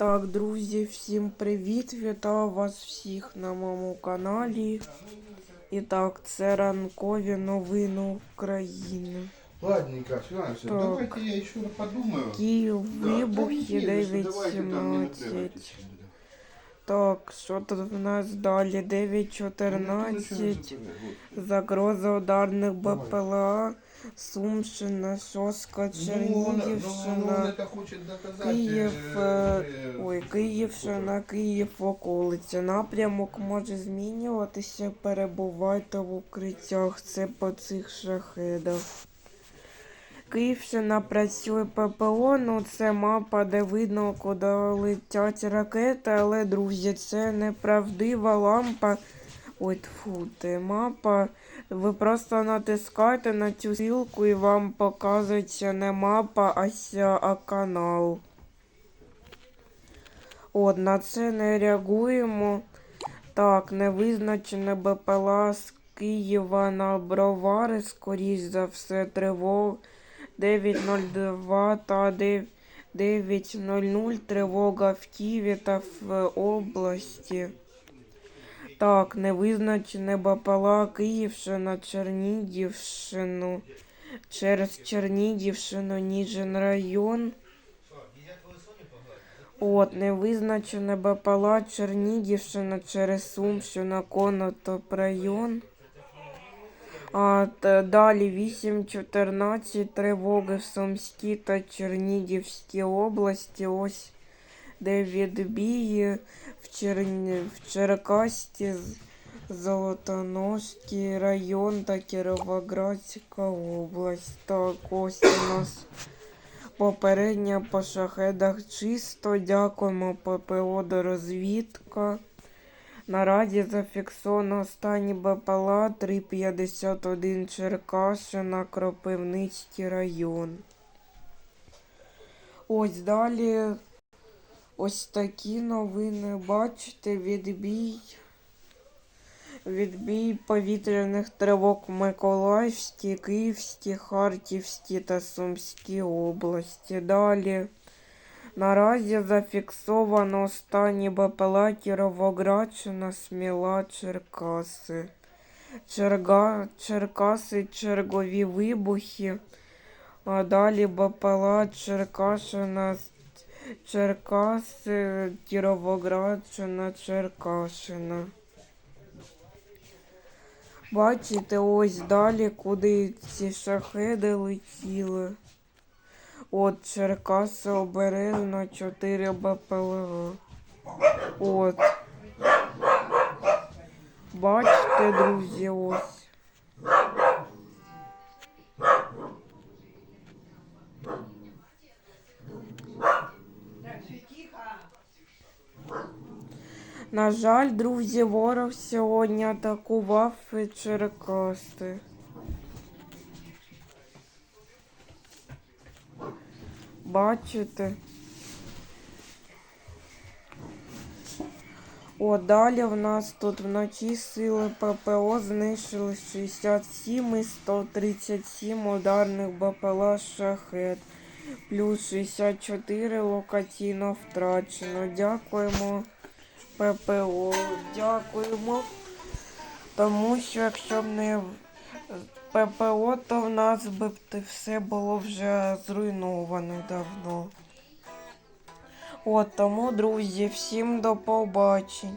Так, друзі, всім привіт! Вітаю вас всіх на моєму каналі. І так, це ранкові новини України. Ладненько, фінансово. Давайте я ще подумаю. Київ, вибухи не верю, что давайте там не 9.17. напрягайтесь. Так, що тут в нас далі? Ну, ничего не 9.14. запрягай, вот. Загроза ударних БПЛА. Сумщина, Шоска, Ну, он, ну, он Чернігівщина. это хочет доказать. Київ, э, е, э, ой, Київщина, Київ, околиця. Напрямок може змінюватися, перебувайте в укриттях. Це по цих шахедах. Київщина працює ППО, ну це мапа, де видно, куди летять ракети, але, друзі, це неправдива лампа. Ой, тьфу, ти мапа. Ви просто натискаєте на цю сілку і вам показується не мапа, а, ся, а канал. От, на це не реагуємо. Так, невизначене БПЛА з Києва на Бровари, скоріш за все, тривог 9.02 та 9.00 тривога в Києві та в області. Так, невизначене БПЛА Київщина, Чернігівщину. Через Чернігівщину, Ніжин район. От, невизначене БПЛА Чернігівщина через Сумщину, Конотоп район. А т- далі 8.14 тривоги в Сумській та Чернігівській області. Ось де відбії в, Черні... в Черкасті, З- Золотоножський район та Кіровоградська область. Так, ось у нас попередньо по шахедах чисто. Дякуємо ППО до розвідка. Наразі зафіксовано останні БПЛА 351 Черкащина, Кропивницький район. Ось далі ось такі новини. Бачите, відбій. Відбій повітряних тривог в Миколаївській, Київській, Харківській та Сумській області. Далі. Наразі зафіксовано останні БПЛА Кіровоградщина, Сміла, Черкаси. Черга... Черкаси, чергові вибухи. А далі БПЛА Черкашина, Черкаси, Кіровоградщина, Черкашина. Бачите, ось далі, куди ці шахеди летіли. От Черкаси обережно 4 БПЛА. От. Бачите, друзі, ось. На жаль, друзі, ворог сьогодні атакував Черкаси. Бачите? О, далі в нас тут вночі сили ППО знищили 67 і 137 ударних БПЛА шахет. Плюс 64 локаційно втрачено. Дякуємо ППО. Дякуємо. Тому що якщо б не ППО, то в нас би все було вже зруйноване давно. От тому, друзі, всім до побачення.